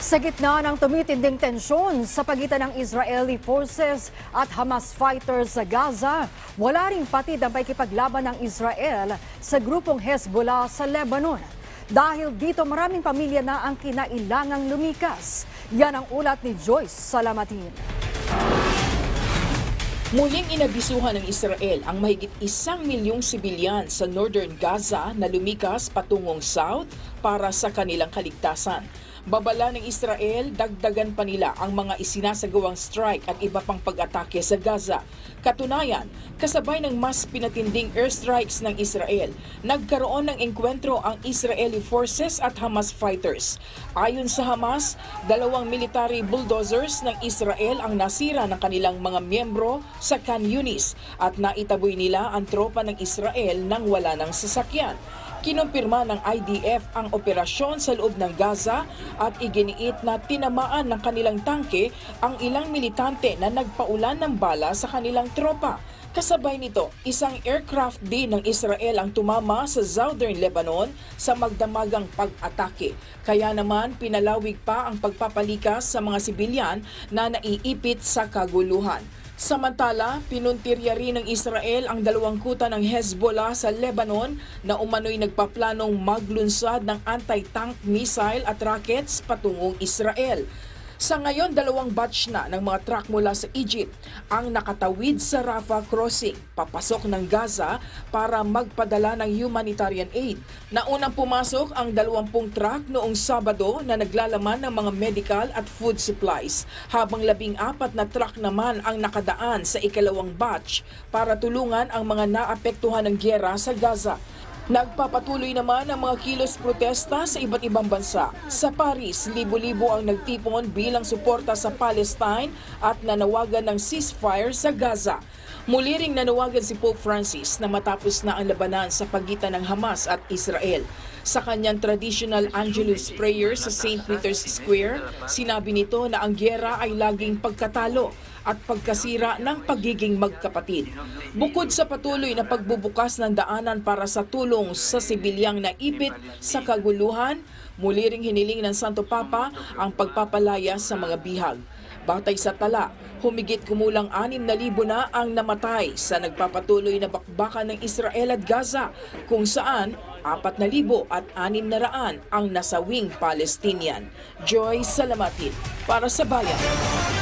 Sa gitna ng tumitinding tensyon sa pagitan ng Israeli forces at Hamas fighters sa Gaza, wala ring patid ang pakikipaglaban ng Israel sa grupong Hezbollah sa Lebanon. Dahil dito maraming pamilya na ang kinailangang lumikas. Yan ang ulat ni Joyce Salamatin. Muling inabisuhan ng Israel ang mahigit isang milyong sibilyan sa northern Gaza na lumikas patungong south para sa kanilang kaligtasan. Babala ng Israel, dagdagan pa nila ang mga isinasagawang strike at iba pang pag-atake sa Gaza. Katunayan, kasabay ng mas pinatinding airstrikes ng Israel, nagkaroon ng engkwentro ang Israeli forces at Hamas fighters. Ayon sa Hamas, dalawang military bulldozers ng Israel ang nasira ng kanilang mga miyembro sa Khan Yunis at naitaboy nila ang tropa ng Israel nang wala ng sasakyan. Kinumpirma ng IDF ang operasyon sa loob ng Gaza at iginiit na tinamaan ng kanilang tangke ang ilang militante na nagpaulan ng bala sa kanilang tropa. Kasabay nito, isang aircraft din ng Israel ang tumama sa southern Lebanon sa magdamagang pag-atake. Kaya naman pinalawig pa ang pagpapalikas sa mga sibilyan na naiipit sa kaguluhan. Samantala, pinuntirya rin ng Israel ang dalawang kuta ng Hezbollah sa Lebanon na umano'y nagpaplanong maglunsad ng anti-tank missile at rockets patungong Israel. Sa ngayon, dalawang batch na ng mga truck mula sa Egypt ang nakatawid sa Rafah crossing, papasok ng Gaza para magpadala ng humanitarian aid. Naunang pumasok ang 20 truck noong Sabado na naglalaman ng mga medical at food supplies, habang labing apat na truck naman ang nakadaan sa ikalawang batch para tulungan ang mga naapektuhan ng gyera sa Gaza. Nagpapatuloy naman ang mga kilos protesta sa iba't ibang bansa. Sa Paris, libo-libo ang nagtipon bilang suporta sa Palestine at nanawagan ng ceasefire sa Gaza. Muli ring nanawagan si Pope Francis na matapos na ang labanan sa pagitan ng Hamas at Israel. Sa kanyang traditional Angelus prayer sa St. Peter's Square, sinabi nito na ang gyera ay laging pagkatalo at pagkasira ng pagiging magkapatid. Bukod sa patuloy na pagbubukas ng daanan para sa tulong sa sibilyang naipit sa kaguluhan, muli ring hiniling ng Santo Papa ang pagpapalaya sa mga bihag. Batay sa tala, humigit kumulang 6,000 na ang namatay sa nagpapatuloy na bakbakan ng Israel at Gaza, kung saan 4,000 at 600 ang nasawing Palestinian. Joy Salamatin para sa Bayan.